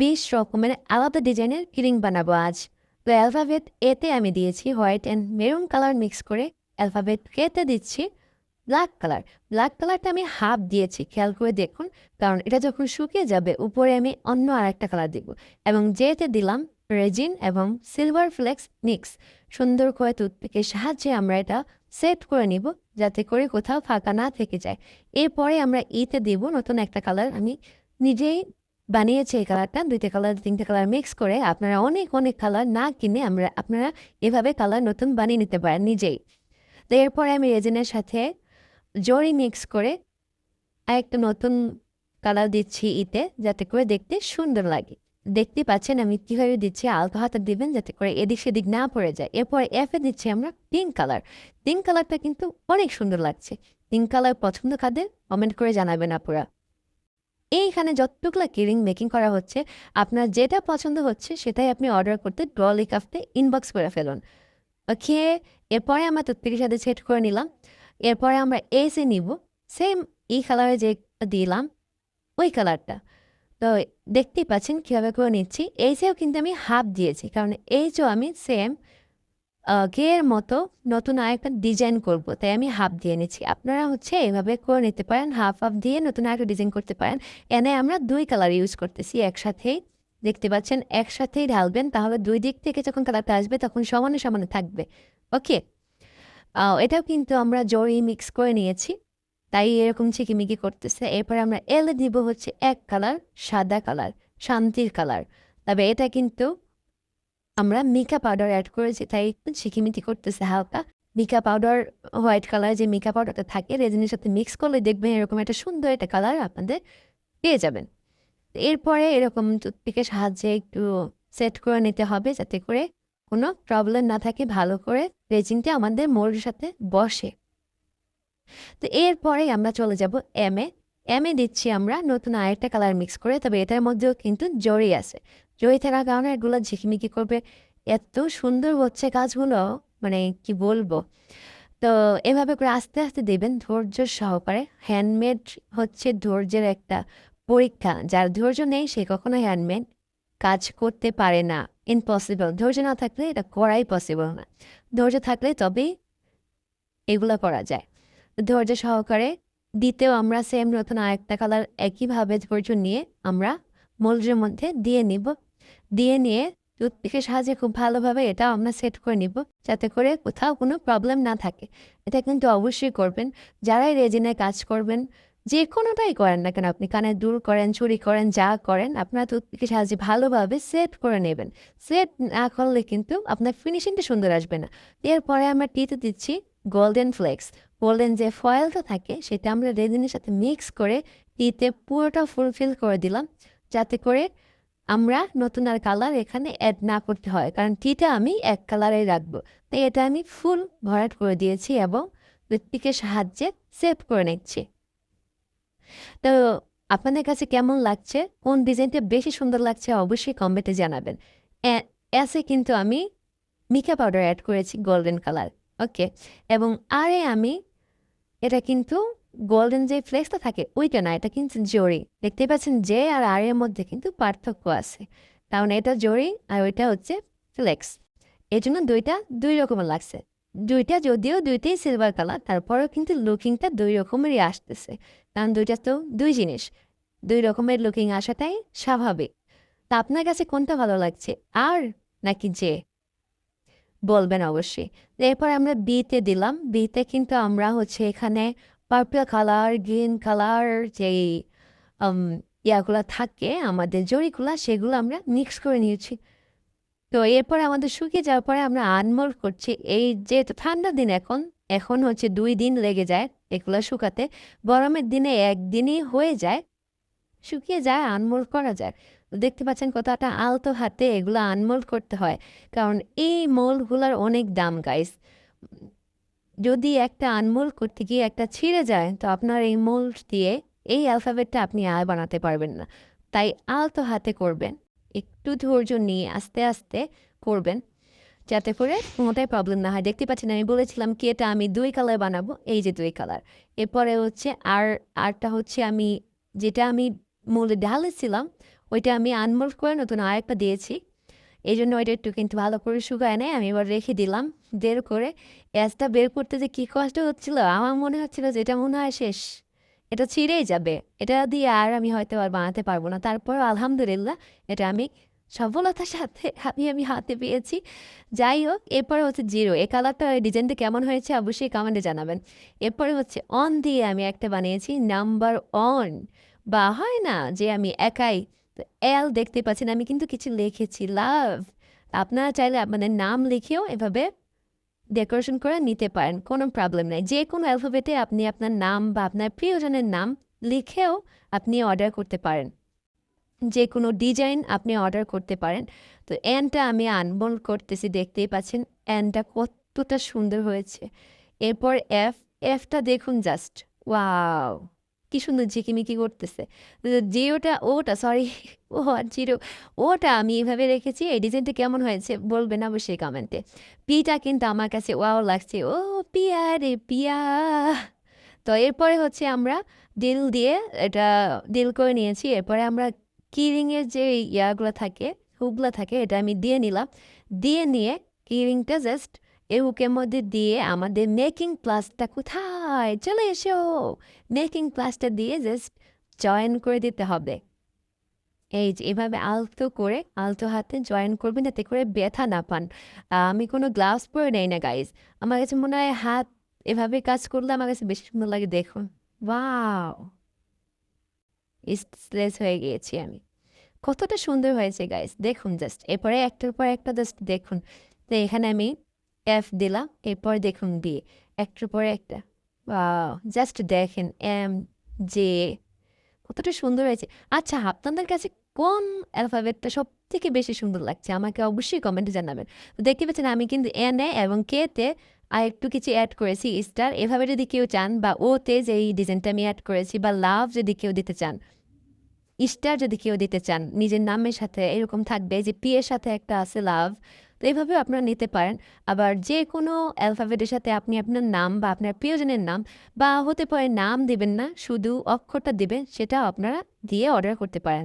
বিশ রকমের আলাদা ডিজাইনের কিরিং বানাবো আজ। তো অ্যালফাবেট এতে আমি দিয়েছি white and maroon colour mix করে অ্যালফাবেট কেতে দিচ্ছি ব্ল্যাক কালার। ব্ল্যাক কালারটা আমি হাফ দিয়েছি, খেয়াল করে দেখুন, কারণ এটা যখন শুকিয়ে যাবে, উপরে আমি অন্য আরেকটা কালার দিব। এবং যেতে দিলাম রেজিন এবং সিলভার ফ্লেক্স মিক্স। সুন্দর করে টুথপিকের সাহায্যে আমরা এটা সেট করে নিব, যাতে করে কোথাও ফাঁকা না থেকে যায়। এরপরে আমরা ইতে দিব নতুন একটা কালার, আমি নিজেই বানিয়েছি এই কালারটা দুইটা কালার তিনটে কালার মিক্স করে আপনারা অনেক অনেক কালার না কিনে আমরা, আপনারা এভাবে কালার নতুন বানিয়ে নিতে পারেন নিজেই। তো এরপরে আমি রেজিনের সাথে জরি মিক্স করে আরেকটা নতুন কালার দিচ্ছি ইতে, যাতে করে দেখতে সুন্দর লাগে। দেখতে পাচ্ছেন আমি কীভাবে দিচ্ছি, আলতো হাতে দিবেন যাতে করে এদিক সেদিক না পড়ে যায়। এরপর এফে দিচ্ছি আমরা পিঙ্ক কালার পিঙ্ক কালারটা কিন্তু অনেক সুন্দর লাগছে। পিঙ্ক কালার পছন্দ কাদের? কমেন্ট করে জানাবেন আপুরা। এইখানে যতটুকুলা কিরিং মেকিং করা হচ্ছে, আপনার যেটা পছন্দ হচ্ছে সেটাই আপনি অর্ডার করতে ড্রলি কাফতে ইনবক্স করে ফেলুন। ওকে এরপরে আমরা টুথপিকের সাথে সেট করে নিলাম। এরপরে আমরা এসে নিব। সেম এই কালারে যে দিলাম, ওই কালারটা তো দেখতেই পাচ্ছেন কীভাবে করে নিচ্ছি। এইচেও কিন্তু আমি হাফ দিয়েছি, কারণ এইচও আমি সেম গের মতো নতুন আরেকটা ডিজাইন করব? তাই আমি হাফ দিয়ে নিচ্ছি আপনারা হচ্ছে এভাবে করে নিতে পারেন হাফ হাফ দিয়ে নতুন আরেকটা ডিজাইন করতে পারেন। এনে আমরা দুই কালার ইউজ করতেছি একসাথেই। দেখতে পাচ্ছেন, একসাথেই ঢালবেন, তাহলে দুই দিক থেকে যখন কালারটা আসবে, তখন সমানে সমানে থাকবে। ওকে এটাও কিন্তু আমরা জরি মিক্স করে নিয়েছি। তাই এরকম ছিকিমিকি করতেছে। এরপরে আমরা এলে দিব হচ্ছে এক কালার সাদা কালার শান্তির কালার তবে এটা কিন্তু আমরা মিকা পাউডার অ্যাড করেছি, তাই একটু ছিকিমিকি করতেছে হালকা। মিকা পাউডার হোয়াইট কালার যে মিকা পাউডারটা থাকে, রেজিনের সাথে মিক্স করলে দেখবেন এরকম একটা সুন্দর একটা কালার আপনাদের পেয়ে যাবেন। এরপরে এরকম টুথপিকের সাহায্যে একটু সেট করে নিতে হবে যাতে করে কোনো প্রবলেম না থাকে, ভালো করে রেজিনটা আমাদের মোড়ের সাথে বসে। তো এরপরে আমরা চলে যাব এম এ। এম এ দিচ্ছি আমরা নতুন আরেকটা কালার মিক্স করে, তবে এটার মধ্যেও কিন্তু জরি আছে। জরি থাকার কারণে এগুলো ঝিকিমিকি করবে। এত সুন্দর হচ্ছে কাজগুলো মানে কি বলব? তো এভাবে করে আস্তে আস্তে দেবেন ধৈর্য সহকারে। হ্যান্ডমেড হচ্ছে ধৈর্যের একটা পরীক্ষা। যার ধৈর্য নেই, সে কখনো হ্যান্ডমেড কাজ করতে পারে না। ইম্পসিবল ধৈর্য না থাকলে এটা করাই পসিবল না। ধৈর্য থাকলে তবেই এগুলো করা যায়। ধৈর্য সহকারে দিতেও আমরা সেম নতুন আরেকটা কালার একইভাবে ধৈর্য নিয়ে আমরা মলজের মধ্যে দিয়ে নিব। দিয়ে নিয়ে টুথপিকের সাহায্যে খুব ভালোভাবে এটা আমরা সেট করে নিব, যাতে করে কোথাও কোনো প্রবলেম না থাকে। এটা কিন্তু অবশ্যই করবেন। যারাই রেজিনে কাজ করবেন, যে কোনোটাই করেন না কেন, আপনি কানে দূর করেন, চুরি করেন, যা করেন, আপনার টুথপিকের সাহায্যে ভালোভাবে সেট করে নেবেন। সেট না করলে কিন্তু আপনার ফিনিশিংটা সুন্দর আসবে না। এরপরে আমরা টিতে দিচ্ছি গোল্ডেন ফ্লেক্স গোল্ডেন যে ফয়েলটা থাকে, সেটা আমরা রেজিনের সাথে মিক্স করে টিতে পুরোটা ফুলফিল করে দিলাম, যাতে করে আমরা নতুন আর কালার এখানে অ্যাড না করতে হয়, কারণ টিটা আমি এক কালারে রাখব। তাই এটা আমি ফুল ভরাট করে দিয়েছি এবং টুথপিকের সাহায্যে সেভ করে নিচ্ছি। তো আপনাদের কাছে কেমন লাগছে? কোন ডিজাইনটা বেশি সুন্দর লাগছে? অবশ্যই কমেন্টে জানাবেন। এসে কিন্তু আমি মিকা পাউডার অ্যাড করেছি গোল্ডেন কালার ওকে এবং আরে আমি, এটা কিন্তু গোল্ডেন যে ফ্লেক্সটা থাকে, ওইটা না, এটা কিন্তু জরি। দেখতে পাচ্ছেন যে আর আর এর মধ্যে কিন্তু পার্থক্য আছে। কারণ এটা জরি আর ওইটা হচ্ছে ফ্লেক্স এই জন্য দুইটা দুই রকমের লাগছে। দুইটা যদিও দুইটাই সিলভার কালার তারপরেও কিন্তু লুকিংটা দুই রকমেরই আসতেছে। কারণ দুইটা তো দুই জিনিস। দুই রকমের লুকিং আসাটাই স্বাভাবিক। তা আপনার কাছে কোনটা ভালো লাগছে আর নাকি যে বলবেন অবশ্যই। এরপর আমরা বিতে দিলাম। বিতে কিন্তু আমরা হচ্ছে এখানে পার্পল কালার গ্রিন কালার যেই ইয়াগুলো থাকে, আমাদের জড়িগুলো, সেগুলো আমরা মিক্স করে নিয়েছি। তো এরপর আমাদের শুকিয়ে যাওয়ার পরে আমরা আনমোল করছি। এই যেহেতু ঠান্ডা দিন এখন এখন হচ্ছে দুই দিন লেগে যায় এগুলো শুকাতে। গরমের দিনে একদিনই হয়ে যায়, শুকিয়ে যায় আনমোল করা যায়। দেখতে পাচ্ছেন কতটা আলতো হাতে এগুলো আনমোল করতে হয়। কারণ এই মোলগুলোর অনেক দাম গাইস যদি একটা আনমোল করতে গিয়ে একটা ছিঁড়ে যায়, তো আপনার এই মোল দিয়ে এই অ্যালফাবেটটা আপনি আর বানাতে পারবেন না। তাই আলতো হাতে করবেন, একটু ধৈর্য নিয়ে আস্তে আস্তে করবেন, যাতে করে কোনোটাই প্রবলেম না হয়। দেখতে পাচ্ছেন, আমি বলেছিলাম কি, এটা আমি দুই কালার বানাবো, এই যে দুই কালার এরপরে হচ্ছে আর, আরটা হচ্ছে আমি, যেটা আমি মোলে ঢালেছিলাম, ওইটা আমি আনমোল্ড করে নতুন আরেকটা দিয়েছি। এই জন্য ওইটা একটু কিন্তু ভালো করে শুকায় নেয় আমি এবার রেখে দিলাম। বের করে অ্যাসটা বের করতে যে কী কষ্ট হচ্ছিল, আমার মনে হচ্ছিল যে এটা মনে হয় শেষ। এটা ছিঁড়েই যাবে। এটা দিয়ে আর আমি হয়তো আর বানাতে পারব না। তারপর আলহামদুলিল্লাহ, এটা আমি সফলতার সাথে আমি আমি হাতে পেয়েছি। যাই হোক, এরপরে হচ্ছে জিরো। এ কালারটা ডিজাইনটা কেমন হয়েছে অবশ্যই কমেন্টে জানাবেন। এরপরে হচ্ছে অন দিয়ে আমি একটা বানিয়েছি নাম্বার অন বা হয় না যে আমি একাই এল দেখতে পাচ্ছেন, আমি কিন্তু কিছু লিখেছি। লাভ, আপনারা চাইলে আপনাদের নাম লিখেও এভাবে ডেকোরেশন করে নিতে পারেন, কোনো প্রবলেম নেই। যে কোনো অ্যালফাবেটে আপনি আপনার নাম বা আপনার প্রিয়জনের নাম লিখেও আপনি অর্ডার করতে পারেন। যে কোনো ডিজাইন আপনি অর্ডার করতে পারেন। তো অ্যানটা আমি আনবোল করতেছি, দেখতেই পাচ্ছেন অ্যানটা কতটা সুন্দর হয়েছে। এরপর এফ এফটা দেখুন জাস্ট ওয়াও! কি সুন্দর ঝিকিমিকি করতেছে। যে ওটা ওটা সরি ও জিরো, ওটা আমি এভাবে রেখেছি, এই ডিজাইনটা কেমন হয়েছে বলবেন অবশ্যই কমেন্টে পিটা কিন্তু আমার কাছে ওয়াও লাগছে। ও, পিয়া রে পিয়া। তো এরপরে হচ্ছে আমরা ডিল দিয়ে এটা ডিল করে নিয়েছি। এরপরে আমরা কিরিংয়ের যে ইয়াগুলো থাকে হুকগুলো থাকে, এটা আমি দিয়ে নিলাম। দিয়ে নিয়ে কিরিংটা জাস্ট এই হুকের মধ্যে দিয়ে আমাদের মেকিং প্লাসটা কোথায়? চলে এসো। মেকিং প্লাসটা দিয়ে জাস্ট জয়েন করে দিতে হবে। এই যে, এভাবে আলতো করে, আলতো হাতে জয়েন করবেন যাতে করে ব্যথা না পান। আমি কোনো গ্লাভস পরে নেই না গাইজ আমার কাছে মনে হয় হাত এভাবে কাজ করলে আমার কাছে বেশি সুন্দর লাগে, দেখুন। ওয়াও স্ট্রেস হয়ে গিয়েছি আমি। কতটা সুন্দর হয়েছে গাইস দেখুন জাস্ট এরপরে একটার পর একটা জাস্ট দেখুন। তো এখানে আমি এফ দিলাম, এরপর দেখুন বি একটার পরে একটা। জাস্ট দেখেন এম জে কতটা সুন্দর হয়েছে। আচ্ছা আপনাদের কাছে কোন অ্যালফাবেটটা সব থেকে বেশি সুন্দর লাগছে? আমাকে অবশ্যই কমেন্টে জানাবেন। তো দেখতে পাচ্ছেন, আমি কিন্তু এন এ এবং কে তে আর একটু কিছু অ্যাড করেছি স্টার এভাবে যদি কেউ চান বা ওতে যে এই ডিজাইনটা আমি অ্যাড করেছি বা লাভ যদি কেউ দিতে চান স্টার যদি কেউ দিতে চান, নিজের নামের সাথে এরকম থাকবে যে পি এর সাথে একটা আছে লাভ তো এইভাবেও আপনারা নিতে পারেন। আবার যে কোনো অ্যালফাবেটের সাথে আপনি আপনার নাম বা আপনার প্রিয়জনের নাম বা হতে পারে নাম দেবেন না, শুধু অক্ষরটা দেবেন, সেটাও আপনারা দিয়ে অর্ডার করতে পারেন।